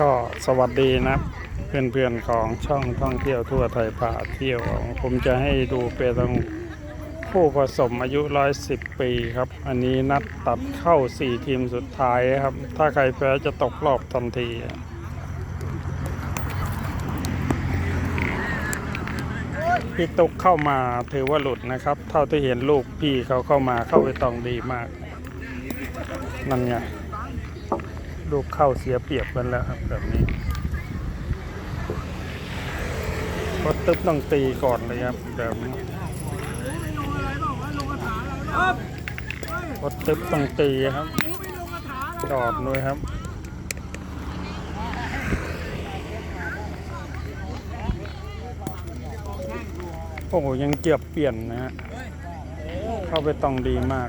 ก็สวัสดีนะเพื่อนๆของช่องท่องเที่ยวทั่วไทยพาเที่ยว ผมจะให้ดูเปตองผู้ผสมอายุ 110 ปีครับ อันนี้นัดตัดเข้า 4 ทีมสุดท้ายครับ ถ้าใครแพ้จะตกรอบทันทีพี่ตุกเข้ามาถือว่าหลุดนะครับ เท่าที่เห็นลูกพี่เขาเข้ามาเข้าไปตองดีมาก นั่นไง ลูกเข้าเสียเปรียบกันแล้วครับแบบนี้ก็ตึ๊บต้องตีก่อนเลยครับแบบนี้ก็ตึ๊บต้องตีครับ จอดด้วยครับโอ้โหยังเกือบเปลี่ยนนะฮะ เข้าไปตองดีมาก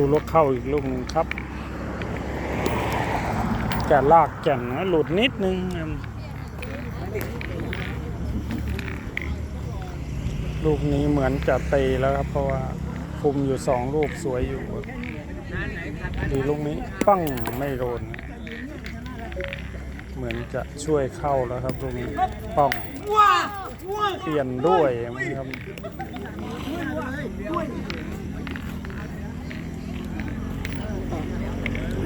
ดูรถเข้าอีกลูกนึงครับแกลากแก่นนะหลุดนิดนึงลูกนี้เหมือนจะตีแล้วครับ เพราะว่าคุมอยู่สองลูกสวยอยู่ดีลูกนี้ปั้งไม่โดน เหมือนจะช่วยเข้าแล้วครับลูกนี้ป้องเปลี่ยนด้วยครับ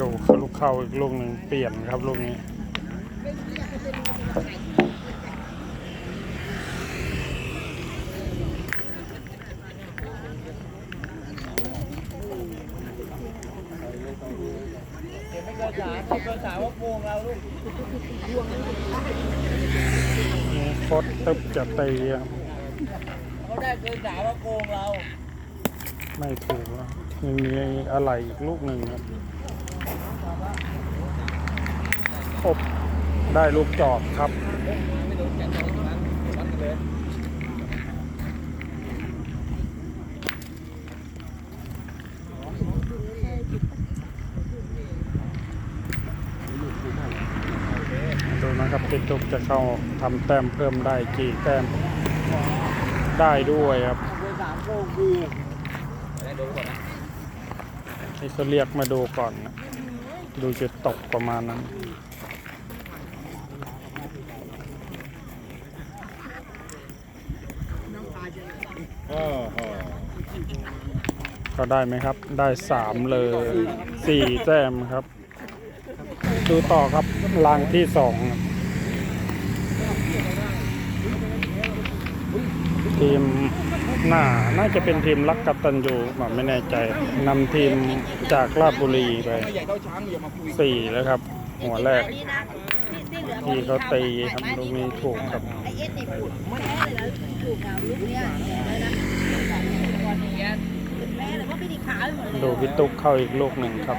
ดูลูก เข้าอีกลูกหนึ่งเปลี่ยนครับลูกนี้ไม่เกินสาไม่เกินสาว่าโกงเราลูกโคตรตึบจะตีเขาได้เกินสาว่าโกงเรา ไม่ถูกแล้วยังมีอะไรอีกลูกหนึ่งครับ ครบได้ลูกจอบครับโดยนะครับติดตุกจะเข้าทำแต้มเพิ่มได้กี่แต้มได้ด้วยครับเกินสามโกงกูได้ดูก่อนนะนี่เขาเรียกมาดูก่อนนะ ดูจะตกประมาณนั้น ก็ได้ไหมครับ ได้สามเลยสี่แต้มครับ ดูต่อครับรางที่สองทีม หน้าน่าจะเป็นทีมรักกัตตันยูแบบไม่แน่ใจนำทีมจากราชบุรีไปสี่แล้วครับ หัวแรก ที่เขาตีครับลูกนี้ถูกครับดูพี่ตุ๊กเข้าอีกลูกหนึ่งครับ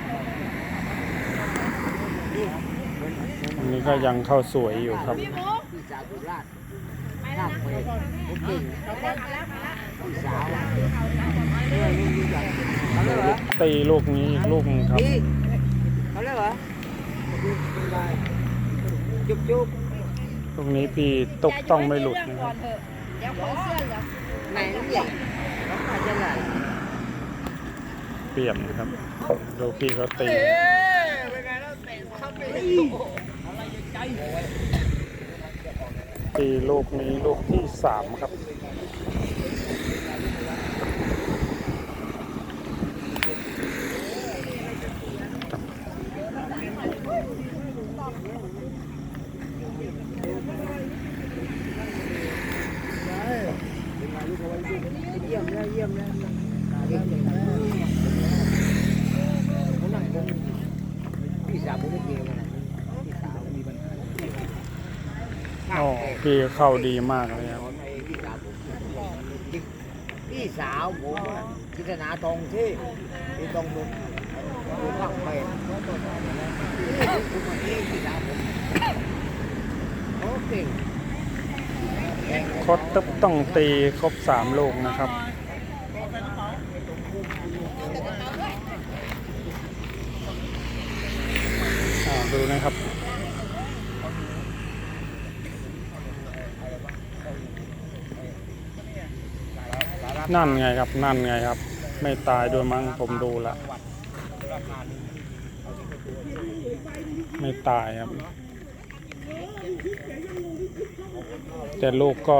อันนี้ก็ยังเข้าสวยอยู่ครับ พี่มุกไปแล้วนะตีลูกนี้อีกลูกหนึงครับเขาเรียกเหรอจุ๊บจุ๊บลูกนี้พี่ตุ๊กต้องไม่หลุดนะครับเดี๋ยวขอเสื้อเหลืองไหนน้ำใหญ่น้ำตาจะไหลเปลี่ยนครับดูพี่เขาตีเป็นไงแล้วเตะเข้าไปอะไรใจตีลูกนี้ลูกที่สามครับ เยี่ยมเลยเยี่ยมเลยเยี่ยมพี่สาวผมไม่เกี่ยวนะพี่สาวมีปัญหาโอ้พี่เข้าดีมากเลยครับพี่สาวผมพี่สาวผมน่ะพิจารณาตรงที่ที่ตรงพี่สาวผมโอ้เก่งแข่ คดตึ๊บต้องตีครบสามลูกนะครับดูนะครับนั่นไงครับ นั่นไงครับ ไม่ตายด้วยมั้งผมดูละ ไม่ตายครับ แต่ลูกก็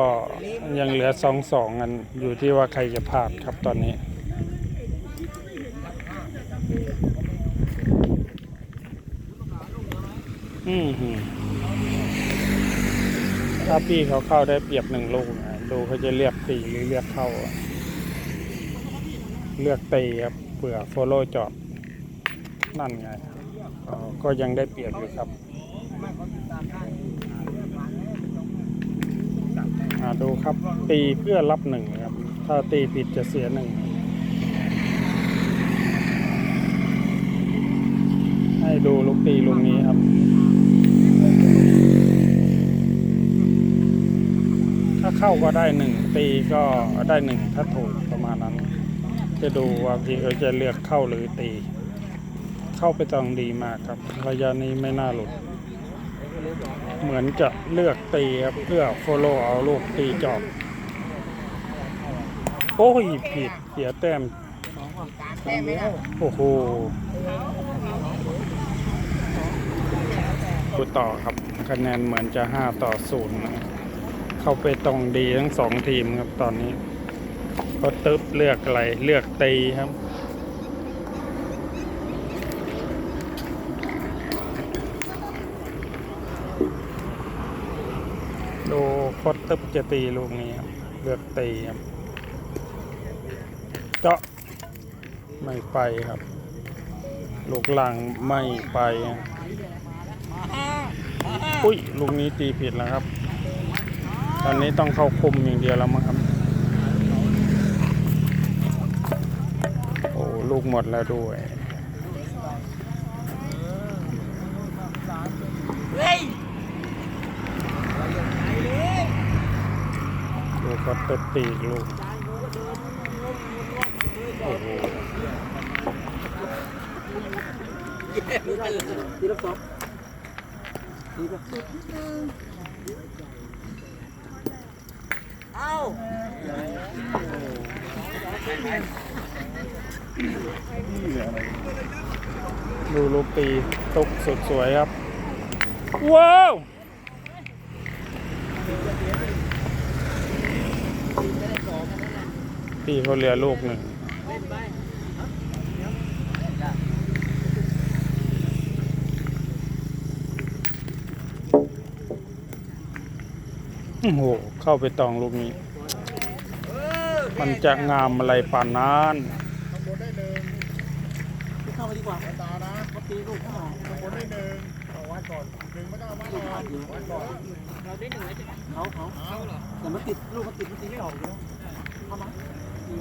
ยังเหลือสองสองกันอยู่ที่ว่าใครจะพลาดครับตอนนี้อืมถ้าพี่เขาเข้าได้เปรียบหนึ่งลูกนะดูเขาจะเลือกตีหรือเลือกเข้า เลือกตีครับเผื่อโฟโล่จอด นั่นไงก็ยังได้เปรียบอยู่ครับดูครับตีเพื่อรับหนึ่งครับ ถ้าตีผิดจะเสียหนึ่งให้ดูลูกตีลูกนี้ครับ ถ้าเข้าก็ได้หนึ่งตีก็ได้หนึ่งถ้าถูกประมาณนั้น จะดูว่าพี่เขาจะเลือกเข้าหรือตี เข้าไปตองดีมากครับ ระยะนี้ไม่น่าหลุด เหมือนจะเลือกตีครับเพื่อ follow เอาลูกตีจอบ โอ้ยผิดเสียแต้มโอ้โหดูต่อครับ คะแนนเหมือนจะ5ต่อ0นะเข้าไปตรงดีทั้งสองทีมครับตอนนี้ ก็ตึ๊บเลือกอะไรเลือกตีครับ ดูโคตรตึ๊บจะตีลูกนี้ครับเลือกตีครับเจาะไม่ไปครับ ลูกหลังไม่ไปอุ้ยลูกนี้ตีผิดแล้วครับ ตอนนี้ต้องเข้าคุมอย่างเดียวแล้วมั้งครับ โอ้ลูกหมดแล้วด้วย ดูเตีลูก โอ้โหทีละสองทีละเอาดูลูกตีตกสดสวยครับ ว้าว ตีเขาเหลือลูกหนึ่งโอ้โห เข้าไปตองลูกนี้ มันจะงามอะไรป่านนั้นเข้ามาดีกว่าตานะเขาตีลูกเข้ามาคนได้หนึ่งเอาวัดก่อนหนึ่งไม่ต้องวัดก่อนวัดก่อนเราได้หนึ่งแล้วใช่ไหมเขาเขาแต่มันติดลูกมันติดมันตีไม่ออกอยู่เข้ามา พ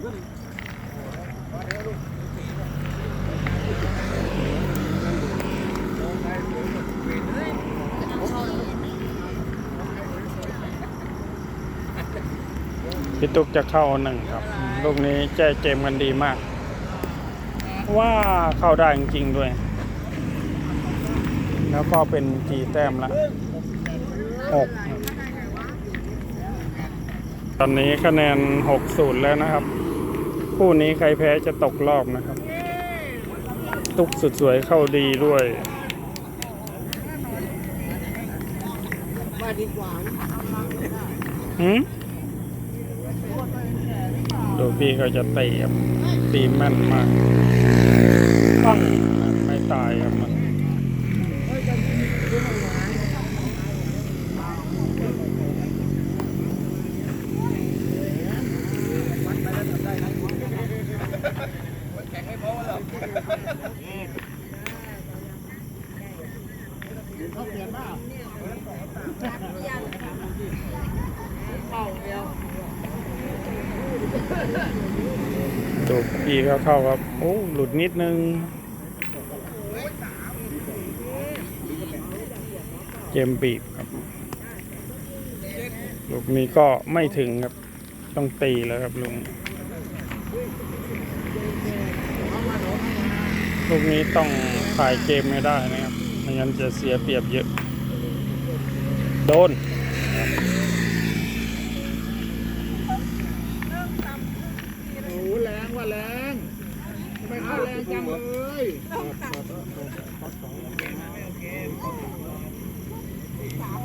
ี่ตุ๊กจะเข้าหนึ่งครับ ลูกนี้แจ้เกมกันดีมาก ว่าเข้าได้จริงๆด้วย แล้วก็เป็นกี่แต้มละหก ตอนนี้คะแนนหกศูนย์แล้วนะครับ คู่นี้ใครแพ้จะตกรอบนะครับ ตุกสุดสวยเข้าดีด้วยมาดีกว่าหืมดูพี่เขาจะเตีครับตีแม่นมากปังไม่ตายครับมัน เขาเปลี่ยนบ้าีเขาเข้าครับโอ้หลุดนิดนึง เกมบีบครับ ลูกนี้ก็ไม่ถึงครับ ต้องตีแล้วครับลุง ลูกนี้ต้องถ่ายเกมไม่ได้นะครับ ไม่งั้นจะเสียเปรียบเยอะ โดน โอ้แรงว่ะแรงทำไมเข้าแรงจังเลย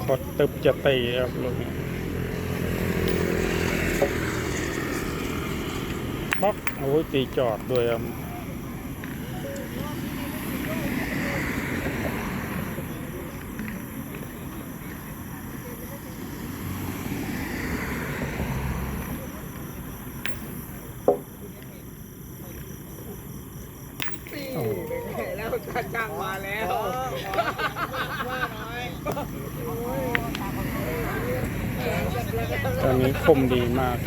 ขดตึบจะตีครับลูกนี้ป๊อกโอ้ยตีจอดด้วยครับ แล้วจ้างมาแล้วตอนนี้คมดีมาก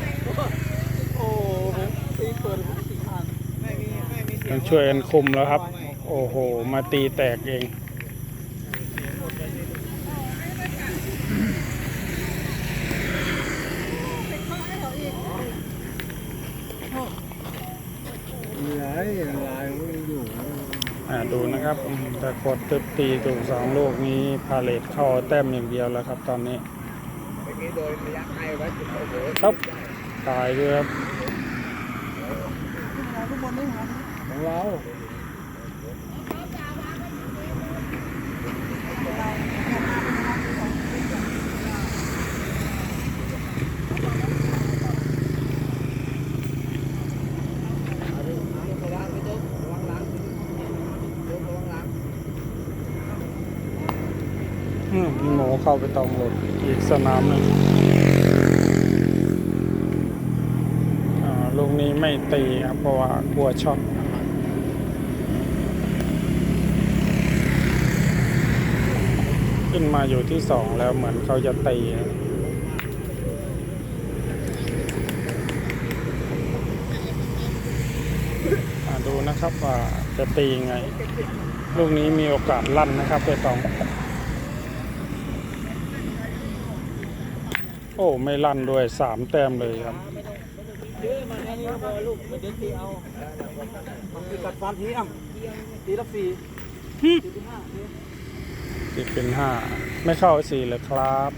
โอ้ตีเปิดสี่พันต้องช่วยกันคุมแล้วครับ โอ้โห มาตีแตกเอง เหนื่อยลายไม่อยู่ อ่า ดูนะครับแต่กดตึบตีถูกสองลูกนี้พาเลทเข้าแต้มอย่างเดียวแล้วครับ ตอนนี้เมื่อกี้โดยระยะไกลไว้จุดโอ้โหครับตายด้วยครับของเรา ระวังไม่ตุ๊กระวังหลังตุ๊กระวังหลัง อืมมีหมู เข้าไปตองหลดอีกสนามหนึ่งลูกนี้ไม่ตีครับเพราะว่ากลัวช็อตขึ้นมาอยู่ที่สองแล้วเหมือนเขาจะตีดูนะครับว่าจะตียังไง ลูกนี้มีโอกาสลั่นนะครับไปตอง โอ้ไม่ลั่นด้วยสามแต้มเลยครับกัดฟันทีอะตีละสี่เป็นห้าไม่เข้าสี่เลยครับ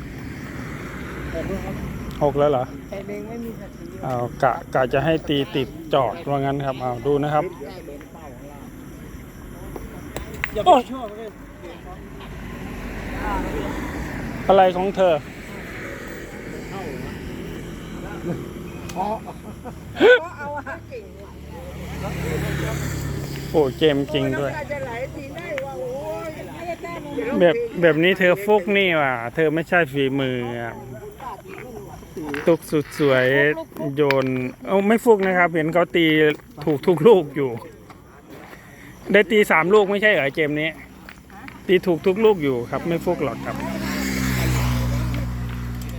หกแล้วเหรอเองไม่มีสัตว์เอากะกะจะให้ตีติดจอดว่างั้นครับเอาดูนะครับอย่าไปชอบเล ยอะไรของเธอโอ้เกมจริงด้วยจะไหลทีได้ว่าโอ้ยแบบแบบนี้เธอฟุกนี่ว่ะ เธอไม่ใช่ฝีมืออะตุกสุดสวยโยน เอ้าไม่ฟุกนะครับ เห็นเขาตีถูกทุกลูกอยู่ ได้ตีสามลูกไม่ใช่เหรอเกมนี้ ตีถูกทุกลูกอยู่ครับ ไม่ฟุกหรอกครับ